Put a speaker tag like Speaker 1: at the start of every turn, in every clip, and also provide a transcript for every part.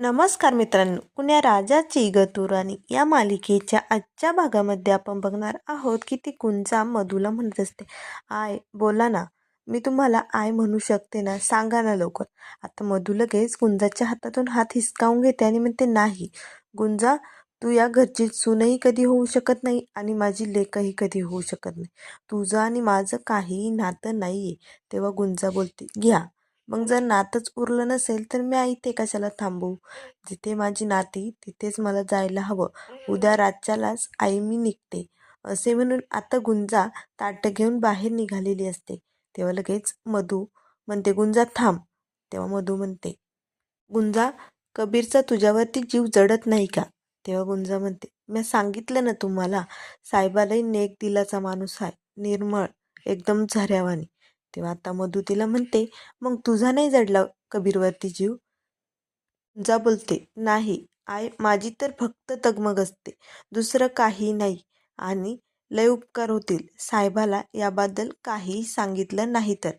Speaker 1: नमस्कार मित्रांनो कुण्या राजाची गतुराणी या मालिकेच्या आजच्या भागामध्ये आपण बघणार आहोत की ती कुंजा मधूला म्हणत असते. आय बोला ना मी तुम्हाला आय म्हणू शकते ना सांगा ना लवकर. आता मधू लगेच गुंजाच्या हातातून हात हिसकावून घेते आणि म्हणते नाही गुंजा तू या घरची सूनही कधी होऊ शकत नाही आणि माझी लेखही कधी होऊ शकत नाही. तुझं आणि माझं काहीही नातं नाही आहे तेव्हा गुंजा बोलते घ्या मग जर नातंच उरलं नसेल तर मी इथे कशाला थांबू जिथे माझी नाती तिथेच मला जायला हवं. उद्या रातच्यालाच आई मी निघते. असे म्हणून आता गुंजा ताटं घेऊन बाहेर निघालेली असते. तेव्हा लगेच मधू म्हणते गुंजा थांब. तेव्हा मधू म्हणते गुंजा कबीरचा तुझ्यावरती जीव जडत नाही का? तेव्हा गुंजा म्हणते मी सांगितलं ना तुम्हाला साहेबालाही नेक दिलाचा माणूस आहे. निर्मळ एकदम झऱ्यावानी तेव्हा आता मधू तिला म्हणते मग तुझा नाही जडला कबीरवरती जीव? जा बोलते. नाही आय माझी तर फक्त तगमग असते. दुसरं काही नाही आणि लय उपकार होतील. साहेबाला याबद्दल काहीही सांगितलं नाही तर.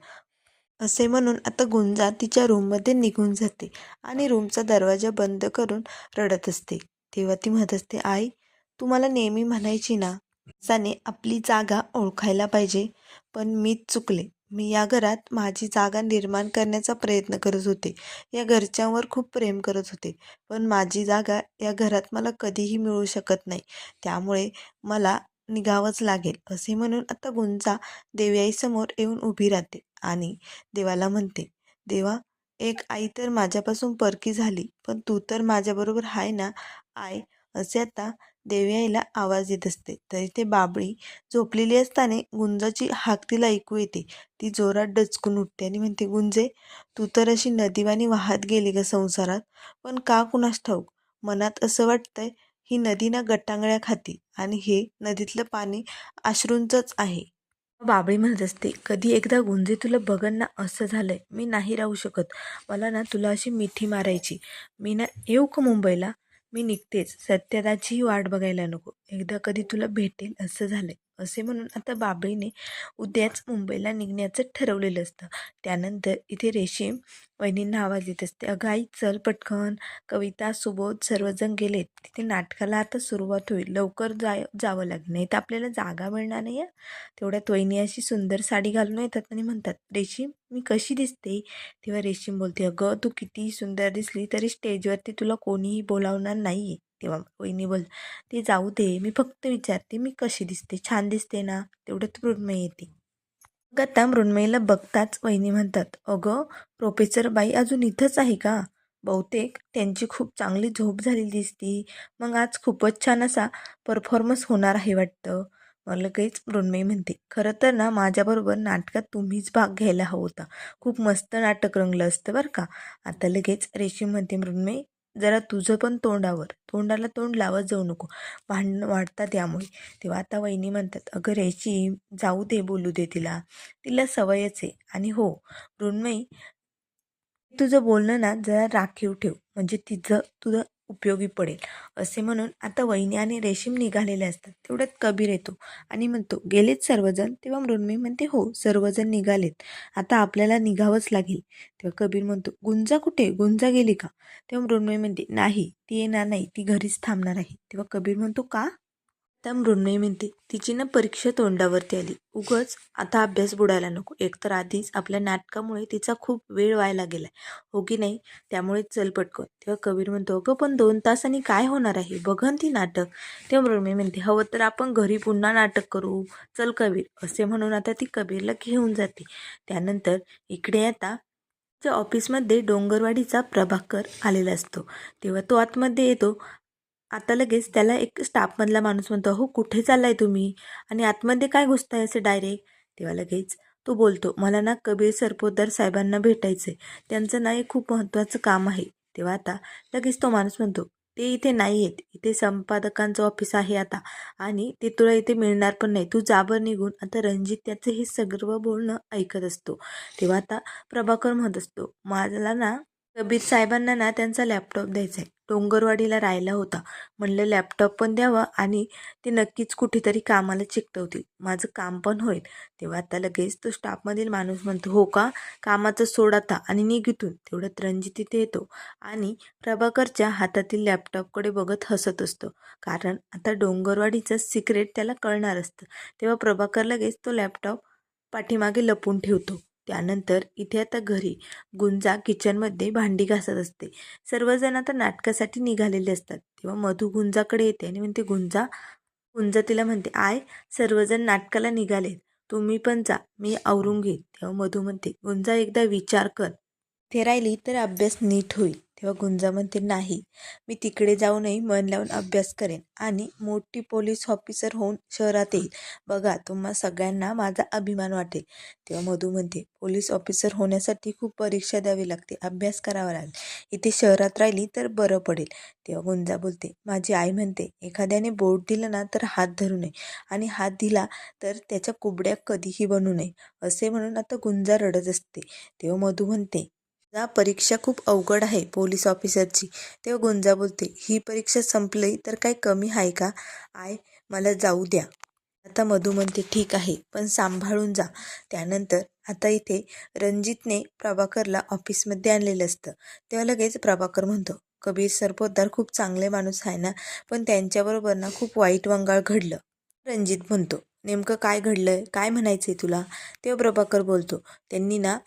Speaker 1: असे म्हणून आता गुंजा तिच्या रूममध्ये निघून जाते आणि रूमचा दरवाजा बंद करून रडत असते. तेव्हा ती म्हणत असते आई तू मला नेहमी म्हणायची ना जाने आपली जागा ओळखायला पाहिजे पण मीच चुकले. मी या घरात माझी जागा निर्माण करण्याचा प्रयत्न करत होते. या घरच्यांवर खूप प्रेम करत होते. पण माझी जागा या घरात मला कधीही मिळू शकत नाही. त्यामुळे मला निघावंच लागेल असे म्हणून आता गुंजा देवयाईसमोर येऊन उभी राहते आणि देवाला म्हणते देवा एक आई तर माझ्यापासून परकी झाली पण तू तर माझ्याबरोबर आहे ना आय असे आता देवी आईला आवाज येत असते. तरी ते बाबळी झोपलेली असताना गुंजाची हाक तिला ऐकू येते. ती जोरात डचकून उठते आणि म्हणते गुंजे तू तर अशी नदीवानी वाहत गेली ग संसारात. पण का कुणास ठाऊक? मनात असं वाटतंय ही नदी ना गटांगळ्या खाती आणि हे नदीतलं पाणी अश्रूंचंच आहे. बाबळी म्हणत असते कधी एकदा गुंजे तुला बघन ना असं झालंय. मी नाही राहू शकत. मला ना तुला अशी मिठी मारायची. मी ना येऊ का मुंबईला? मी निघतेच. सत्यदाची वाट बघायला नको. एकदा कधी तुला भेटेल असं झालंय. असे म्हणून आता बाबळीने उद्याच मुंबईला निघण्याचं ठरवलेलं असतं. त्यानंतर इथे रेशीम वहिनींना आवाज येत असते. अगं आई चल पटकन. कविता सुबोध सर्वजण गेलेत. तिथे नाटकाला आता सुरुवात होईल. लवकर जाय जावं लागेल. नाही तर आपल्याला जागा मिळणार नाही आहे तेवढ्यात वहिनी अशी सुंदर साडी घालून येतात आणि म्हणतात रेशीम मी कशी दिसते? तेव्हा रेशीम बोलते अगं तू कितीही सुंदर दिसली तरी स्टेजवरती तुला कोणीही बोलावणार नाही आहे तेव्हा वहिनी बोल ते जाऊ दे मी फक्त विचारते मी कशी दिसते? छान दिसते ना? तेवढ्यात मृण्मयी येते. मग आता मृण्मयीला बघताच वहिनी म्हणतात अगं प्रोफेसर बाई अजून इथंच आहे का? बहुतेक त्यांची खूप चांगली झोप झालेली दिसती. मग आज खूपच छान असा परफॉर्मन्स होणार आहे वाटतं. मला लगेच मृण्मयी म्हणते खरं तर ना माझ्याबरोबर नाटकात तुम्हीच भाग घ्यायला हवा होता. खूप मस्त नाटक रंगलं असतं बरं का? आता लगेच रेशीम म्हणते मृण्मयी जरा तुझं पण तोंडावर तोंडाला तोंड लावत जाऊ नको. भांडणं वाढतात यामुळे. तेव्हा आता वहिनी म्हणतात अगं रेशीम जाऊ दे बोलू दे तिला. तिला सवयच आहे. आणि हो मृण्मयी तुझं बोलणं ना जरा राखीव ठेव. म्हणजे तिचं तुझं उपयोगी पडेल. असे म्हणून आता वहिनी आणि रेशीम निघालेले असतात. तेवढ्यात कबीर येतो आणि म्हणतो गेलेत सर्वजण? तेव्हा मृण्मयी म्हणते हो सर्वजण निघालेत. आता आपल्याला निघावंच लागेल. तेव्हा कबीर म्हणतो गुंजा कुठे? गुंजा गेली का? तेव्हा मृण्मयी म्हणते नाही ती येणार नाही. ती घरीच थांबणार आहे. तेव्हा कबीर म्हणतो का? त्या मृण्मयी म्हणते. तिची ना परीक्षा तोंडावरती आली. उगच आता अभ्यास बुडायला नको. एकतर आधीच आपल्या नाटकामुळे तिचा खूप वेळ व्हायला गेलाय हो की नाही? त्यामुळे चल पटकन. तेव्हा कबीर म्हणतो अगं पण दोन तासांनी काय होणार आहे? बघन ती नाटक. तेव्हा मृण्मयी म्हणते हवं तर आपण घरी पुन्हा नाटक करू. चल कबीर. असे म्हणून आता ती कबीरला घेऊन जाते. त्यानंतर इकडे आता ऑफिसमध्ये डोंगरवाडीचा प्रभाकर आलेला असतो. तेव्हा तो आतमध्ये येतो. आता लगेच त्याला एक स्टाफमधला माणूस म्हणतो हो कुठे चाललाय तुम्ही? आणि आतमध्ये काय घुसताय असे डायरेक्ट? तेव्हा लगेच तो बोलतो मला ना कबीर सरपोतदार साहेबांना भेटायचं आहे त्यांचं ना एक खूप महत्त्वाचं काम आहे. तेव्हा आता लगेच तो माणूस म्हणतो ते इथे नाही आहेत इथे संपादकांचं ऑफिस आहे आता आणि ते तुला इथे मिळणार पण नाही. तू जाबर निघून. आता रणजित त्याचं हे सगळं बोलणं ऐकत असतो. तेव्हा आता प्रभाकर म्हणत असतो मला ना कबीर साहेबांना ना त्यांचा लॅपटॉप द्यायचा आहे. डोंगरवाडीला राहिला होता. म्हणलं लॅपटॉप पण द्यावा आणि ते नक्कीच कुठेतरी कामाला चिकटवतील. माझं काम पण होईल. तेव्हा आता लगेच तो स्टाफमधील माणूस म्हणतो हो का? कामाचं सोड आता आणि निघितून तेवढ्यात रणजित तिथे येतो आणि प्रभाकरच्या हातातील लॅपटॉपकडे बघत हसत असतो. कारण आता डोंगरवाडीचं सिक्रेट त्याला कळणार असतं. तेव्हा प्रभाकर लगेच तो लॅपटॉप पाठीमागे लपून ठेवतो. त्यानंतर इथे आता घरी गुंजा किचनमध्ये भांडी घासत असते. सर्वजण आता नाटकासाठी निघालेले असतात. तेव्हा मधू गुंजाकडे येते आणि म्हणते गुंजा गुंजा तिला म्हणते आय सर्वजण नाटकाला निघालेत. तुम्ही पण जा. मी आवरून घेईन. तेव्हा मधू म्हणते गुंजा एकदा विचार कर. ते राहिली तर अभ्यास नीट होईल. तेव्हा गुंजा म्हणते नाही मी तिकडे जाऊनही मन लावून अभ्यास करेन आणि मोठी पोलीस ऑफिसर होऊन शहरात येईल. बघा तुम्हा सगळ्यांना माझा अभिमान वाटेल. तेव्हा मधू म्हणते पोलीस ऑफिसर होण्यासाठी खूप परीक्षा द्यावी लागते. अभ्यास करावा लागेल. इथे शहरात राहिली तर बरं पडेल. तेव्हा गुंजा बोलते माझी आई म्हणते एखाद्याने बोट दिलं ना तर हात धरू नये आणि हात दिला तर त्याच्या कुबड्या कधीही बनू नये. असे म्हणून आता गुंजा रडत असते. तेव्हा मधू म्हणते जा परीक्षा खूप अवघड आहे पोलीस ऑफिसरची. तेव्हा गुंजा बोलते ही परीक्षा संपली तर काय कमी आहे का? आय मला जाऊ द्या. आता मधू म्हणते ठीक आहे पण सांभाळून जा. त्यानंतर आता इथे रणजितने प्रभाकरला ऑफिसमध्ये आणलेलं असतं. तेव्हा लगेच प्रभाकर म्हणतो कबीर सरपोतदार खूप चांगले माणूस आहे ना पण त्यांच्याबरोबर ना खूप वाईट वंगाळ घडलं. रणजित म्हणतो नेमकं काय घडलं आहे काय म्हणायचं आहे तुला? तेव्हा प्रभाकर बोलतो. त्यांनी ना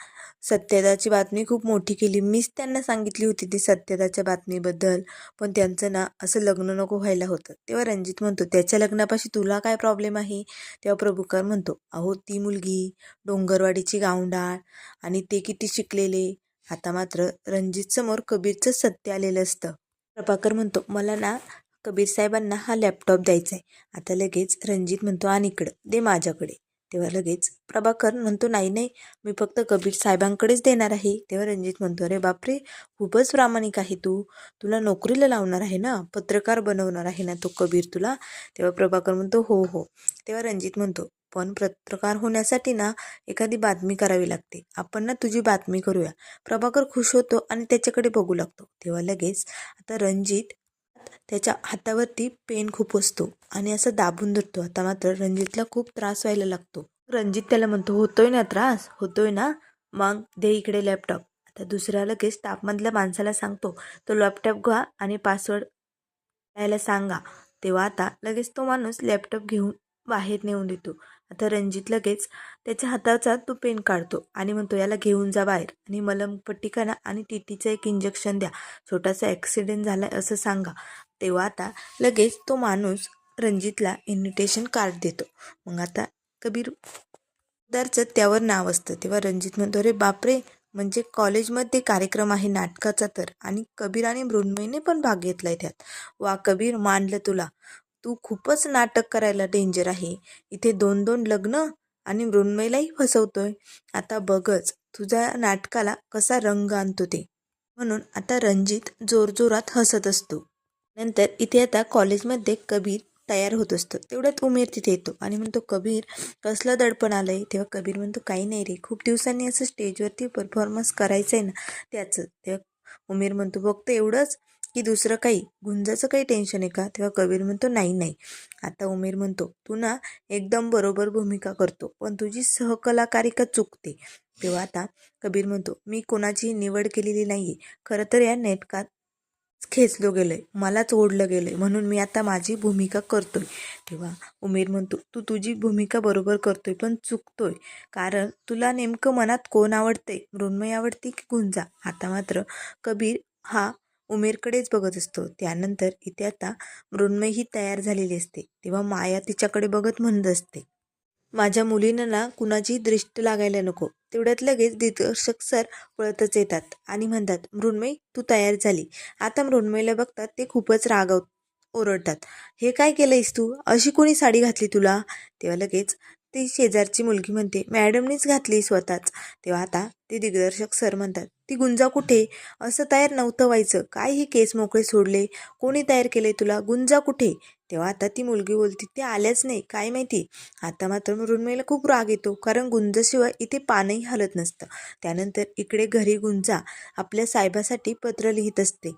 Speaker 1: सत्यदाची बातमी खूप मोठी केली. मीच त्यांना सांगितली होती ती सत्यताच्या बातमीबद्दल. पण त्यांचं ना असं लग्न नको व्हायला होतं. तेव्हा रणजित म्हणतो त्याच्या लग्नापाशी तुला काय प्रॉब्लेम आहे? तेव्हा प्रभुकर म्हणतो अहो ती मुलगी डोंगरवाडीची गावंडाळ आणि ते किती शिकलेले. आता मात्र रणजितसमोर कबीरचं सत्य आलेलं असतं. प्रभाकर म्हणतो मला ना कबीर साहेबांना हा लॅपटॉप द्यायचा आहे आता लगेच रणजित म्हणतो आणि इकडं दे माझ्याकडे. तेव्हा लगेच प्रभाकर म्हणतो नाही नाही मी फक्त कबीर साहेबांकडेच देणार आहे. तेव्हा रणजित म्हणतो अरे बापरे खूपच प्रामाणिक आहे तू. तुला नोकरीला लावणार आहे ना? पत्रकार बनवणार आहे ना तो कबीर तुला? तेव्हा प्रभाकर म्हणतो हो हो. तेव्हा रणजित म्हणतो पण पत्रकार होण्यासाठी ना एखादी बातमी करावी लागते. आपण ना तुझी बातमी करूया. प्रभाकर खुश होतो आणि त्याच्याकडे बघू लागतो. तेव्हा लगेच आता रणजित त्याच्या हातावरती पेन खूप असतो आणि असं दाबून धरतो. आता मात्र रणजितला खूप त्रास व्हायला लागतो. रणजित त्याला म्हणतो होतोय ना त्रास? होतोय ना? मग दे इकडे लॅपटॉप आता दुसऱ्या लगेच स्टाफमधल्या माणसाला सांगतो तो लॅपटॉप घ्या आणि पासवर्ड द्यायला सांगा. तेव्हा आता लगेच तो माणूस लॅपटॉप घेऊन बाहेर नेऊन देतो. आता रणजित लगेच त्याच्या हाताचा तो पेन काढतो आणि म्हणतो याला घेऊन जा बाहेर आणि मलमपट्टी करा आणि टीटीचं एक इंजेक्शन द्या. छोटासा ॲक्सिडेंट झाला आहे असं सांगा. तेव्हा आता लगेच तो माणूस रणजितला इन्व्हिटेशन कार्ड देतो. मग आता कबीर दरचं त्यावर नाव असतं. तेव्हा रणजित म्हणतो अरे बापरे! म्हणजे कॉलेजमध्ये कार्यक्रम आहे नाटकाचा तर. आणि कबीर आणि मृण्मयीने पण भाग घेतलाय त्यात. वा कबीर मानलं तुला. तू खूपच नाटक करायला डेंजर आहे. इथे दोन दोन लग्न आणि मृण्मयीलाही फसवतोय. आता बघच तुझ्या नाटकाला कसा रंग आणतो ते. म्हणून आता रणजित जोरजोरात हसत असतो. नंतर इथे आता कॉलेजमध्ये कबीर तयार होत असतो. तेवढ्यात उमेर तिथे येतो. आणि म्हणतो कबीर कसलं दडपण आलं आहे तेव्हा कबीर म्हणतो काही नाही रे खूप दिवसांनी असं स्टेजवरती परफॉर्मन्स करायचं आहे ना त्याचं. तेव्हा उमेर म्हणतो फक्त एवढंच की दुसरं काही गुंजाचं काही टेन्शन आहे का? तेव्हा कबीर म्हणतो नाही नाही. आता उमेर म्हणतो तू ना एकदम बरोबर भूमिका करतो पण तुझी सहकलाकारिका चुकते? तेव्हा आता कबीर म्हणतो मी कोणाची निवड केलेली नाही आहे खरं तर या नेटकात खेचलो गेलंय आहे मलाच ओढलं गेलं आहे म्हणून मी आता माझी भूमिका करतोय. तेव्हा उमेर म्हणतो तू तुझी भूमिका बरोबर करतोय पण चुकतोय. कारण तुला नेमकं मनात कोण आवडते मृण्मय आवडते की गुंजा? आता मात्र कबीर हा उमेरकडेच बघत असतो. त्यानंतर इथे आता मृण्मय ही तयार झालेली असते. तेव्हा माया तिच्याकडे बघत म्हणत असते. माझ्या मुलींना ना कुणाची दृष्ट लागायला नको. तेवढ्यात लगेच दिग्दर्शक सर पळतच येतात आणि म्हणतात मृण्मयी तू तयार झाली. आता मृण्मयीला बघतात ते खूपच रागव ओरडतात. हे काय केलंयस तू? अशी कोणी साडी घातली तुला? तेव्हा लगेच ती शेजारची मुलगी म्हणते मॅडमनीच घातली स्वतःच. तेव्हा आता ते दिग्दर्शक सर म्हणतात ती गुंजा कुठे? असं तयार नव्हतं व्हायचं. काय ही केस मोकळे सोडले? कोणी तयार केले तुला? गुंजा कुठे? तेव्हा आता ती मुलगी बोलते ते आल्याच नाही. काय माहिती? आता मात्र मृण्मयीला खूप राग येतो कारण गुंजाशिवाय इथे पानही हलत नसतं. त्यानंतर इकडे घरी गुंजा आपल्या साहेबासाठी पत्र लिहित असते.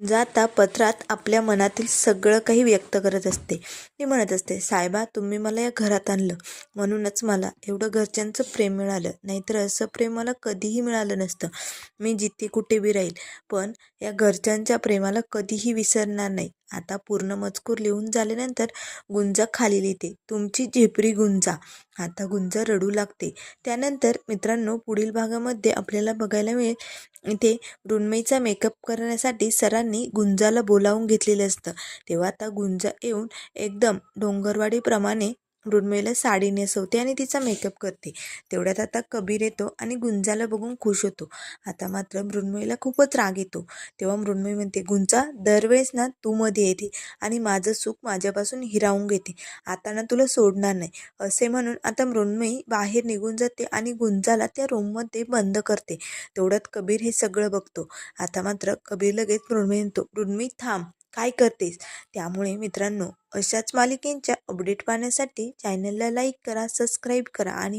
Speaker 1: जाता पत्रात आपल्या मनातील सगळं काही व्यक्त करत असते. ती म्हणत असते साहेबा तुम्ही मला या घरात आणलं. म्हणूनच मला एवढं घरच्यांचं प्रेम मिळालं. नाहीतर असं प्रेम मला कधीही मिळालं नसतं. मी जिथे कुठे बी राहील. पण या घरच्यांच्या प्रेमाला कधीही विसरणार नाही. आता पूर्ण मजकूर लिहून झाल्यानंतर गुंजा खाली लिहिते तुमची झेपरी गुंजा. आता गुंजा रडू लागते. त्यानंतर मित्रांनो पुढील भागामध्ये आपल्याला बघायला मिळेल इथे रुन्मईचा मेकअप करण्यासाठी सरांनी गुंजाला बोलावून घेतलेलं असतं. तेव्हा आता गुंजा येऊन एकदम डोंगरवाडीप्रमाणे मृण्मयीला साडी नेसवते आणि तिचा मेकअप करते. तेवढ्यात आता कबीर येतो आणि गुंजाला बघून खुश होतो. आता मात्र मृण्मयीला खूपच राग येतो. तेव्हा मृण्मयी म्हणते गुंजा दरवेळेस ना तू मध्ये येते आणि माझं सुख माझ्यापासून हिरावून घेते. आता ना तुला सोडणार नाही. असे म्हणून आता मृण्मयी बाहेर निघून जाते आणि गुंजाला त्या रूममध्ये बंद करते. तेवढ्यात कबीर हे सगळं बघतो. आता मात्र कबीर लगेच मृण्मयी म्हणतो मृण्मयी थांब. काय करतेस? त्यामुळे मित्रांनो अशाच मालिकेंच्या अपडेट पाहण्यासाठी चॅनलला लाईक करा सबस्क्राईब करा आणि